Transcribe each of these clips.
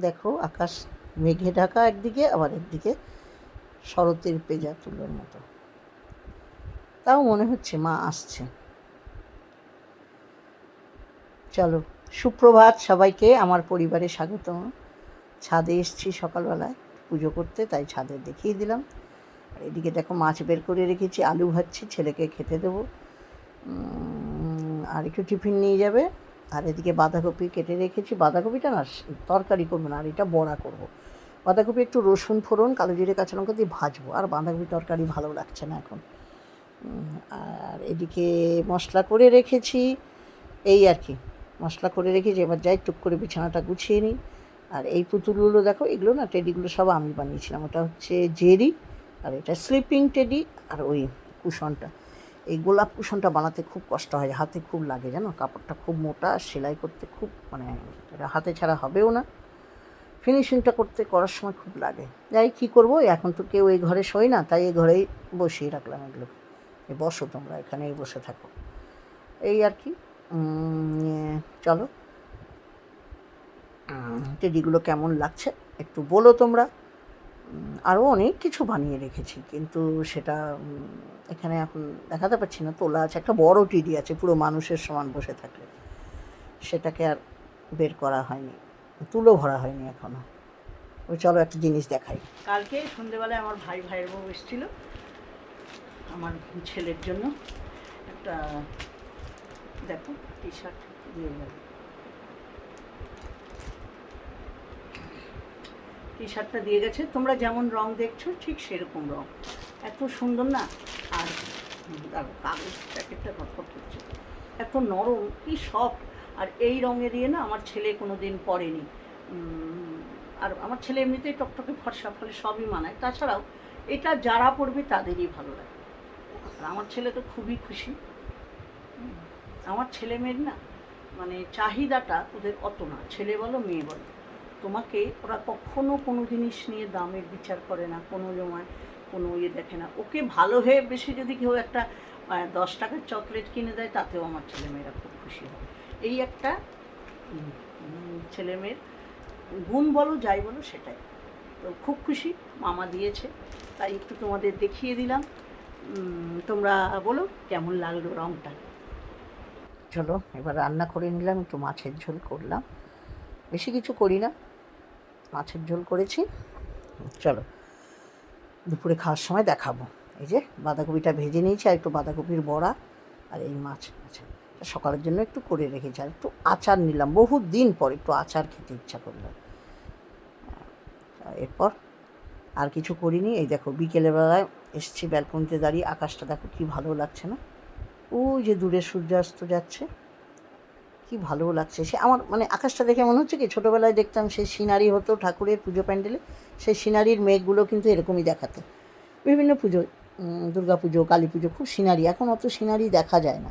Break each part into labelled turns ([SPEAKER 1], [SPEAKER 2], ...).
[SPEAKER 1] দেখো, আকাশ মেঘে ঢাকা একদিকে, আবার একদিকে শরতের পেজা তুলোর মতো। তাও মনে হচ্ছে মা আসছে। চলো, সুপ্রভাত সবাইকে, আমার পরিবারে স্বাগতম ছাদে এসছি সকালবেলায়, পুজো করতে, তাই ছাদে দেখিয়ে দিলাম। এদিকে দেখো, মাছ বের করে রেখেছি, আলু ভাজছি, ছেলেকে খেতে দেবো। আর একটু টিফিন নিয়ে যাবে। আর এদিকে বাঁধাকপি কেটে রেখেছি। বাঁধাকপিটা না তরকারি করব না, আর এটা বড়া করব। বাঁধাকপি একটু রসুন ফোড়ন, কালো জিরে, কাঁচা লঙ্কা দিয়ে ভাজবো, আর বাঁধাকপি তরকারি ভালো লাগছে না এখন। আর এদিকে মশলা করে রেখেছি, এই আর কি। মশলা করে রেখেছি, এবার যাই টুক করে বিছানাটা গুছিয়ে নিই। আর এই পুতুলগুলো দেখো, এগুলো না টেডিগুলো সব আমি বানিয়েছিলাম। ওটা হচ্ছে জেরি, আর এটা স্লিপিং টেডি, আর ওই কুশনটা। এই গোলাপ কুশনটা বানাতে খুব কষ্ট হয়, হাতে খুব লাগে জানো? কাপড়টা খুব মোটা, সেলাই করতে খুব মানে এটা হাতে ছাড়া হবেও না। ফিনিশিংটা করতে করার সময় খুব লাগে। যাই কী করব, এখন তো কেউ এই ঘরে শোয় না, তাই এই ঘরেই বসিয়ে রাখলাম এগুলো। বসো তোমরা, এখানেই বসে থাকো। এই আর কি। চলো। টেডিগুলো কেমন লাগছে একটু বলো তোমরা। আরও অনেক কিছু বানিয়ে রেখেছি, কিন্তু সেটা এখানে এখন দেখাতে পারছি না, তোলা আছে, একটা বড় টিডি আছে, পুরো মানুষের সমান বসে থাকলে। সেটাকে আর বের করা হয়নি, তুলো ভরা হয়নি এখনও। ওই চলো একটা জিনিস দেখাই। কালকে সন্ধেবেলায় আমার ভাই, ভাইয়ের বউ এসেছিল, আমার ছেলের জন্য একটা, দেখো টি শার্ট দিয়ে গেল। টি শার্টটা দিয়ে গেছে। তোমরা যেমন রং দেখছ ঠিক সেরকম রং। এত সুন্দর না? আর হুম, কাগজ প্যাকেটটা কটকট করছে। এত নরম কি সফট আর এই রঙে দিয়ে না আমার ছেলে কোনো দিন পরেনি আর আমার ছেলে এমনিতেই টকটকে ফর্সা ফলে সবই মানায়। তাছাড়াও এটা যারা পড়বে তাদেরই ভালো লাগে। আর আমার ছেলে তো খুবই খুশি। আমার ছেলে মেয়ের না মানে চাহিদাটা ওদের অত না। ছেলে বলো মেয়ে বলো। তোমাকে ওরা কখনো কোনো জিনিস নিয়ে দামের বিচার করে না কোনো জমায় কোনো ইয়ে দেখে না। ওকে ভালো হয়ে বেশি যদি কেউ একটা দশ টাকার চকলেট কিনে দেয় তাতেও আমার ছেলেমেয়েরা খুব খুশি হয়। এই একটা উম, উম, ছেলে মেয়ের গুণ বলো যাই বলো সেটাই। তো খুব খুশি মামা দিয়েছে। তাই একটু তোমাদের দেখিয়ে দিলাম। তোমরা বলো কেমন লাগল রঙটা চলো এবার রান্না করে নিলাম একটু মাছের ঝোল করলাম। বেশি কিছু করি না। মাছের ঝোল করেছি। চলো, দুপুরে খাওয়ার সময় দেখাবো। এই যে বাঁধাকপিটা ভেজে নিয়েছি আর একটু বাঁধাকপির বড়া আর এই মাছ এটা সকালের জন্য একটু করে রেখেছি আর একটু আচার নিলাম। বহু দিন পর একটু আচার খেতে ইচ্ছা করল। এরপর আর কিছু করিনি। এই দেখো, বিকেলবেলায় এসছি ব্যালকনিতে দাঁড়িয়ে। আকাশটা দেখো কি ভালো লাগছে না? ওই যে দূরে সূর্যাস্ত যাচ্ছে। কি ভালো লাগছে? সে আমার মানে আকাশটা দেখে মনে হচ্ছে কি ছোটোবেলায় দেখতাম সেই সিনারি হতো ঠাকুরের পুজো প্যান্ডেলে, সেই সিনারির মেঘগুলো কিন্তু এরকমই দেখাতো। বিভিন্ন পুজো দুর্গা পুজো, কালী পুজো, খুব সিনারি। এখন অত সিনারি দেখা যায় না।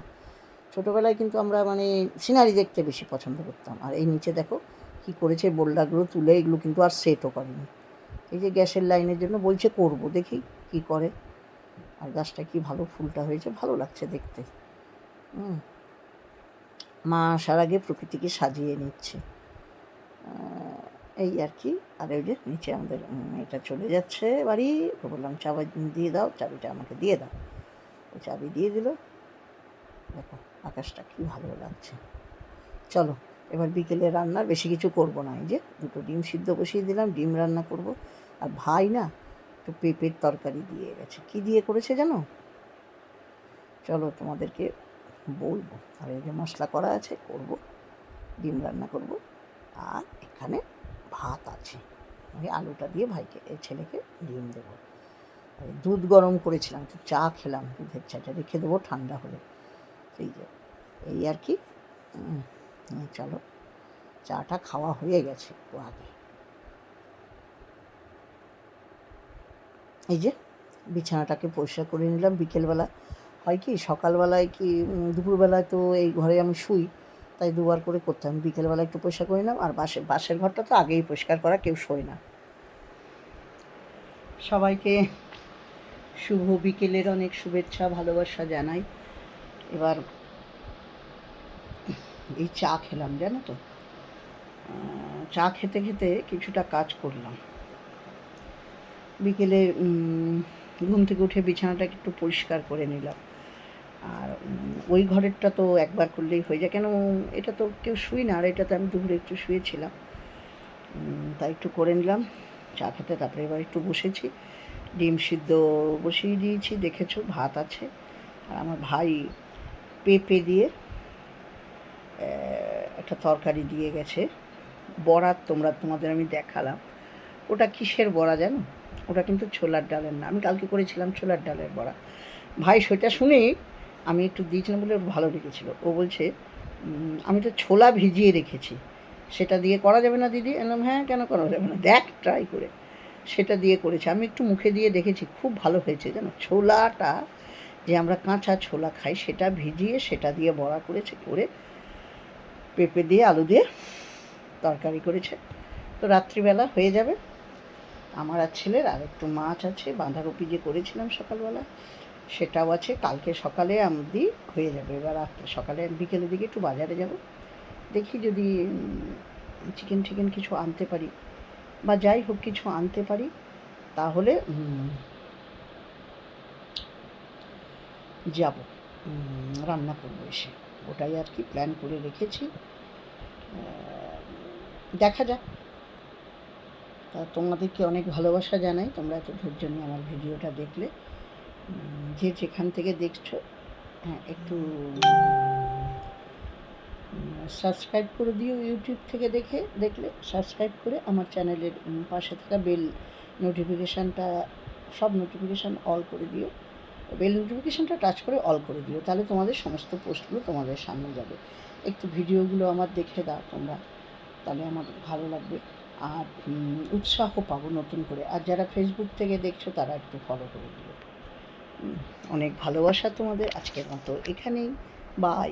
[SPEAKER 1] ছোটোবেলায় কিন্তু আমরা মানে সিনারি দেখতে বেশি পছন্দ করতাম। আর এই নিচে দেখো কি করেছে বোল্ডারগুলো তুলে, এগুলো কিন্তু আর সেটও করেনি। এই যে গ্যাসের লাইনের জন্য বলছে করব, দেখি কি করে। আর গাছটা কি ভালো, ফুলটা হয়েছে, ভালো লাগছে দেখতে। হুম। মা আসার আগে প্রকৃতিকে সাজিয়ে নিচ্ছে। এই আর কি। আর ওই যে নিচে আমাদের এটা চলে যাচ্ছে বাড়ি। বললাম, চাবি দিয়ে দাও, চাবিটা আমাকে দিয়ে দাও। ও চাবি দিয়ে দিল। দেখো, আকাশটা কি ভালো লাগছে। চলো, এবার বিকেলে রান্নার বেশি কিছু করব না। এই যে দুটো ডিম সিদ্ধ বসিয়ে দিলাম, ডিম রান্না করব। আর ভাই না একটু পেঁপের তরকারি দিয়ে গেছে। কি দিয়ে করেছে জানো? চলো তোমাদেরকে বলব। আর এই যে মশলা করা আছে, করব। ডিম রান্না করব। আর এখানে ভাত আছে। ওই আলুটা দিয়ে ভাইকে এই ছেলেকে ডিম দেবো। দুধ গরম করেছিলাম তো চা খেলাম, দুধের চাটা রেখে দেবো ঠান্ডা হলে। সেই যে, এই আর কি চলো, চাটা খাওয়া হয়ে গেছে একটু আগে। এই যে, বিছানাটাকে পরিষ্কার করে নিলাম। বিকেলবেলা হয় কি, সকালবেলায় কি দুপুরবেলায় তো এই ঘরে আমি শুই, তাই দুবার করে করতাম বিকেলবেলা একটু পরিষ্কার করে নিলাম আর বাসে, বাসের ঘরটা তো আগেই পরিষ্কার করা, কেউ শোয় না। সবাইকে শুভ বিকেলের অনেক শুভেচ্ছা, ভালোবাসা জানাই। এবার এই চা খেলাম, জানো তো? চা খেতে খেতে কিছুটা কাজ করলাম। বিকেলে ঘুম থেকে উঠে বিছানাটা একটু পরিষ্কার করে নিলাম। আর ওই ঘরেরটা তো একবার করলেই হয়ে যায়। কেন, এটা তো কেউ শুই না, আর এটাতে আমি দুপুরে একটু শুয়েছিলাম। তাই একটু করে নিলাম, চা খেতে, তারপরে এবার একটু বসেছি। ডিম সিদ্ধ বসিয়ে দিয়েছি, দেখেছ, ভাত আছে। আর আমার ভাই পেঁপে দিয়ে একটা তরকারি দিয়ে গেছে। বড়া তোমরা, তোমাদের আমি দেখালাম। ওটা কিসের বড়া জানো? ওটা কিন্তু ছোলার ডালের না। আমি কালকে করেছিলাম ছোলার ডালের বড়া। ভাই, সেটা শুনেই আমি একটু দিয়েছিলাম বলে ভালো লেগেছিল। ও বলছে আমি তো ছোলা ভিজিয়ে রেখেছি। সেটা দিয়ে করা যাবে না দিদি? এলাম হ্যাঁ কেন করা যাবে না? দেখ ট্রাই করে। সেটা দিয়ে করেছে। আমি একটু মুখে দিয়ে দেখেছি, খুব ভালো হয়েছে। জানো, ছোলাটা যে আমরা কাঁচা ছোলা খাই, সেটা ভিজিয়ে, সেটা দিয়ে বড়া করেছে, করে পেঁপে দিয়ে আলু দিয়ে তরকারি করেছে। তো রাত্রিবেলা হয়ে যাবে। আমার আর ছেলের আর একটু মাছ আছে, বাঁধাকপি যে করেছিলাম সকালবেলা সেটাও আছে, কালকে সকালে আমদি হয়ে যাবে, এবার রাত্রে সকালে বিকেলের দিকে একটু বাজারে যাব। দেখি যদি চিকেন টিকেন কিছু আনতে পারি বা যাই হোক কিছু আনতে পারি, তাহলে যাব। রান্না করব এসে। ওটাই আর কি প্ল্যান করে রেখেছি। দেখা যাক। তা তোমাদেরকে অনেক ভালোবাসা জানাই, তোমরা এত ধৈর্য নিয়ে আমার ভিডিওটা দেখলে। যে যেখান থেকে দেখছ হ্যাঁ একটু সাবস্ক্রাইব করে দিও ইউটিউব থেকে দেখে, দেখলে সাবস্ক্রাইব করে আমার চ্যানেলের পাশে থাকা বেল নোটিফিকেশানটা সব নোটিফিকেশান অল করে দিও। বেল নোটিফিকেশানটা টাচ করে অল করে দিও, তাহলে তোমাদের সমস্ত পোস্টগুলো তোমাদের সামনে যাবে। একটু ভিডিওগুলো আমার দেখে দাও তোমরা, তাহলে আমার ভালো লাগবে। আর উৎসাহ পাবো নতুন করে। আর যারা ফেসবুক থেকে দেখছ, তারা একটু ফলো করে দিও। অনেক ভালোবাসা তোমাদের আজকের মতো এখানেই। বাই